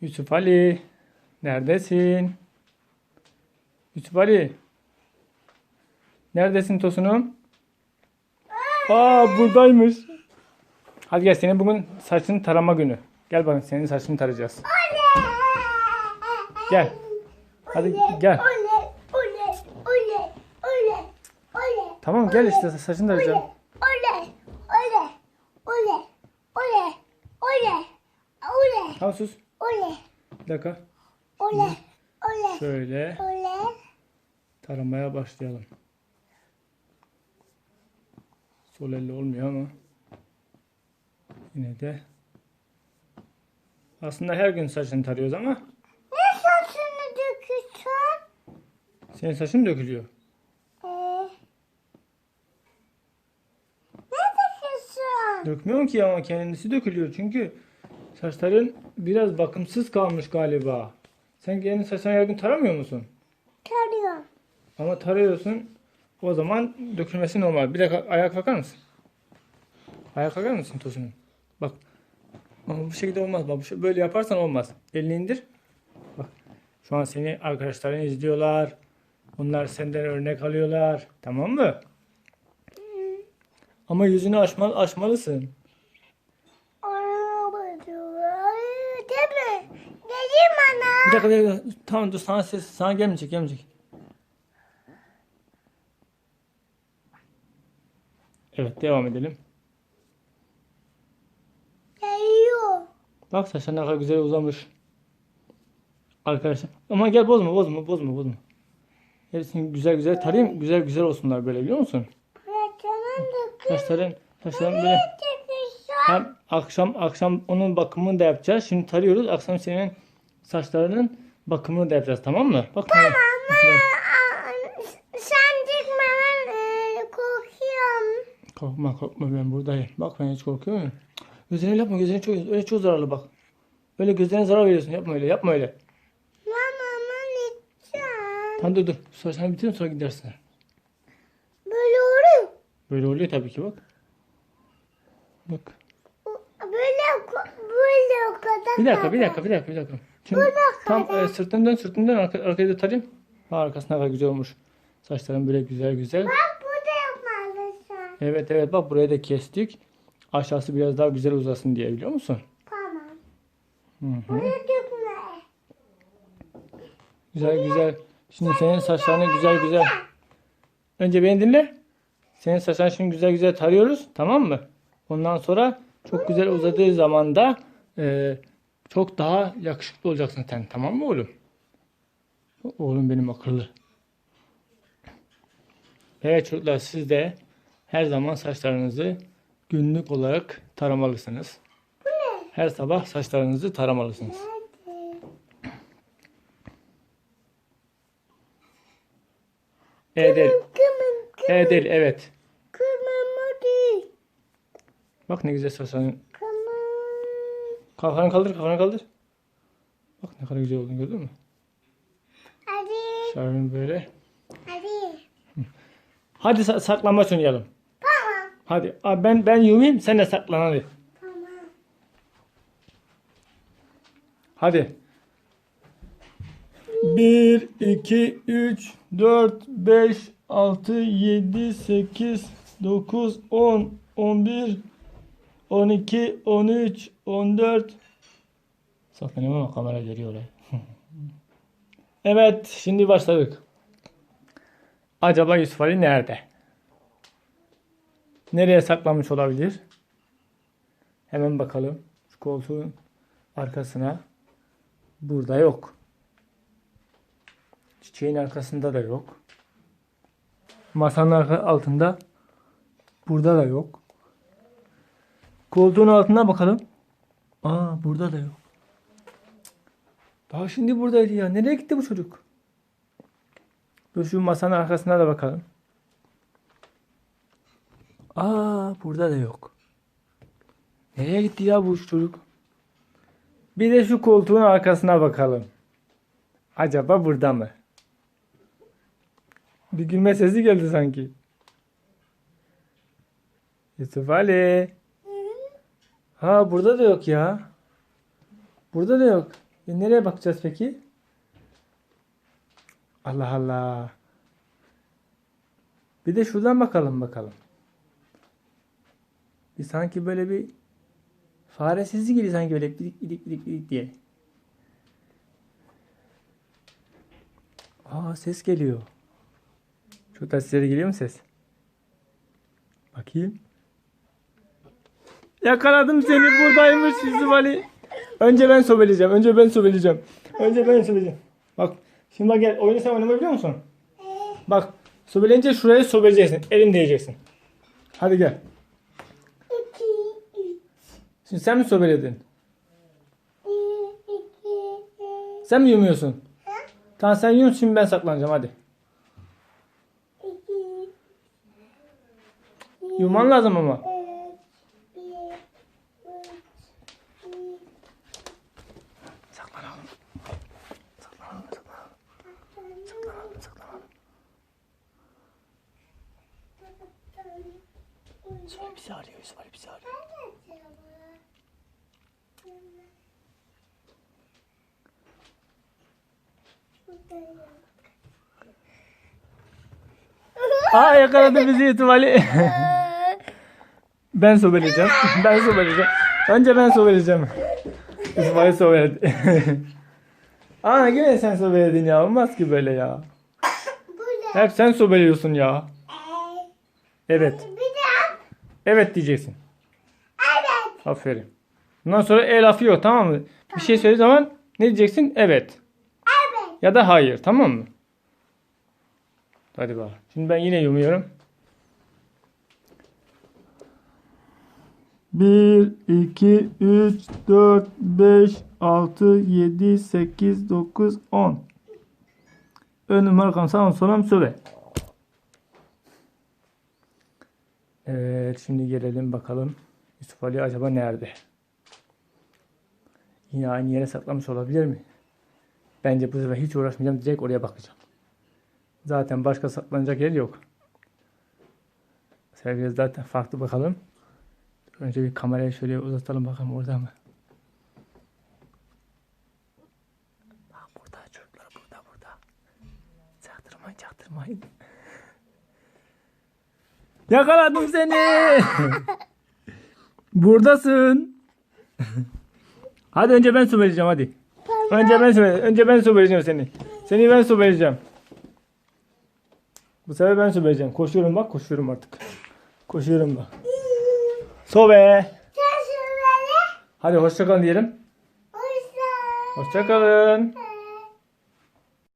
Yusuf Ali. Neredesin? Yusuf Ali. Neredesin Tosunum? Aa buradaymış. Hadi gel senin bugün saçını tarama günü. Gel bakın senin saçını tarayacağız. Gel. Hadi gel. Tamam gel işte saçını tarayacağım. Tamam sus. Oley, Bir dakika. oley, oley, Şöyle oley. taramaya başlayalım. Sol elle olmuyor ama yine de aslında her gün saçını tarıyoruz ama Ne saçını döküyorsun? senin saçın dökülüyor. Ee, ne döküyorsun? Dökmüyorum ki ama kendisi dökülüyor çünkü saçların biraz bakımsız kalmış galiba. Sen kendi saçını her gün taramıyor musun? Tarıyorum. Ama tarıyorsun o zaman dökülmesi normal. Bir dakika ayağa kalkar mısın? Ayağa kalkar mısın Tosun'um? Bak. Ama bu şekilde olmaz. Bak böyle yaparsan olmaz. Elini indir. Bak. Şu an seni arkadaşların izliyorlar. Onlar senden örnek alıyorlar. Tamam mı? Ama yüzünü açma, açmalısın. Bir dakika, bir dakika. Tamam dur sana ses sana gelmeyecek gelmeyecek. Evet devam edelim. Geliyor. Bak saçlar ne kadar güzel uzamış. Arkadaşlar. Ama gel bozma bozma bozma bozma. Hepsini güzel güzel tarayayım. Güzel güzel olsunlar böyle biliyor musun? Saçların saçların böyle hem akşam akşam onun bakımını da yapacağız. Şimdi tarıyoruz. Akşam senin saçlarının bakımını da yapacağız tamam mı? Bak. Tamam. Sen çıkmadan e, korkuyorum. Korkma korkma ben buradayım. Bak ben hiç korkuyor muyum? Gözlerini yapma gözlerini çok öyle çok zararlı bak. Öyle gözlerine zarar veriyorsun. Yapma öyle yapma öyle. Mama ben içeceğim. Tamam dur dur. Saçlarını bitirin sonra gidersin. Böyle oluyor. Böyle oluyor tabii ki bak. Bak. Böyle böyle o kadar. Bir dakika bir dakika bir dakika bir dakika. Şimdi tam e, sırtını dön sırtını dön arka, arkaya da tarayayım. Ha, arkasına kadar güzel olmuş. Saçların böyle güzel güzel. Bak burada yapmalısın. Evet evet bak buraya da kestik. Aşağısı biraz daha güzel uzasın diye biliyor musun? Tamam. Hı hı. Buraya dökme. Güzel güzel. Şimdi senin saçlarını güzel güzel. Önce beni dinle. Senin saçlarını şimdi güzel güzel tarıyoruz. Tamam mı? Ondan sonra çok güzel uzadığı zaman da e, çok daha yakışıklı olacaksın sen. Tamam mı oğlum? Oğlum benim akıllı. Evet çocuklar siz de her zaman saçlarınızı günlük olarak taramalısınız. Her sabah saçlarınızı taramalısınız. Evet. Kımın Evet. Bak ne güzel saçların. Kafanı kaldır, kafanı kaldır. Bak ne kadar güzel olduğunu gördün mü? Hadi. Şarjın böyle. Hadi. Hadi sa- saklambaç oynayalım. Tamam. Hadi. Abi ben ben yumayım, sen de saklan hadi. Tamam. Hadi. 1, 2, 3, 4, 5, 6, 7, 8, 9, 10, 11, 12, 13, 14. Saklanıyorum ama kamera görüyor orayı. evet, şimdi başladık. Acaba Yusuf Ali nerede? Nereye saklanmış olabilir? Hemen bakalım. Şu koltuğun arkasına. Burada yok. Çiçeğin arkasında da yok. Masanın altında. Burada da yok. Koltuğun altına bakalım. Aa burada da yok. Daha şimdi buradaydı ya. Nereye gitti bu çocuk? Dur şu masanın arkasına da bakalım. Aa burada da yok. Nereye gitti ya bu çocuk? Bir de şu koltuğun arkasına bakalım. Acaba burada mı? Bir gülme sesi geldi sanki. Yusuf Ali. Ha burada da yok ya. Burada da yok. E nereye bakacağız peki? Allah Allah. Bir de şuradan bakalım bakalım. Bir sanki böyle bir fare sesi geliyor sanki böyle bidik bidik bidik bidik diye. Aa ses geliyor. Şu sesleri geliyor mu ses? Bakayım. Yakaladım seni buradaymış Yusuf Ali. Önce ben sobeleyeceğim. Önce ben sobeleyeceğim. Önce ben sobeleyeceğim. Bak şimdi bak gel oyunu sen oynamayı musun? Bak sobeleyince şuraya sobeleyeceksin. Elin değeceksin. Hadi gel. Şimdi sen mi sobeledin? Sen mi yumuyorsun? Tamam sen yum şimdi ben saklanacağım hadi. Yuman lazım ama. Ali bizi arıyor. Ali bizi arıyor. Aa yakaladı bizi Ali. ben sobeleyeceğim. Ben sobeleyeceğim. Önce ben sobeleyeceğim. Ali sobeledi. Aa gene sen sobeledin ya. Olmaz ki böyle ya. Hep sen sobeliyorsun ya. Evet. Evet diyeceksin. Evet. Aferin. Bundan sonra e lafı yok tamam mı? Bir şey söylediği zaman ne diyeceksin? Evet. Evet. Ya da hayır tamam mı? Hadi bak. Şimdi ben yine yumuyorum. 1, 2, 3, 4, 5, 6, 7, 8, 9, 10. Önüm arkam sağım solum söyle. Evet şimdi gelelim bakalım. Yusuf Ali acaba nerede? Yine aynı yere saklamış olabilir mi? Bence bu sefer hiç uğraşmayacağım. Direkt oraya bakacağım. Zaten başka saklanacak yer yok. Biraz daha farklı bakalım. Önce bir kamerayı şöyle uzatalım bakalım orada mı? Bak burada çocuklar burada burada. Çaktırmayın çaktırmayın. Yakaladım seni. Buradasın. hadi önce ben su vereceğim hadi. Önce ben su Önce ben su vereceğim seni. Seni ben su vereceğim. Bu sefer ben su vereceğim. Koşuyorum bak koşuyorum artık. Koşuyorum bak. Sobe. Hadi hoşça kalın diyelim. Oysa. Hoşça kalın.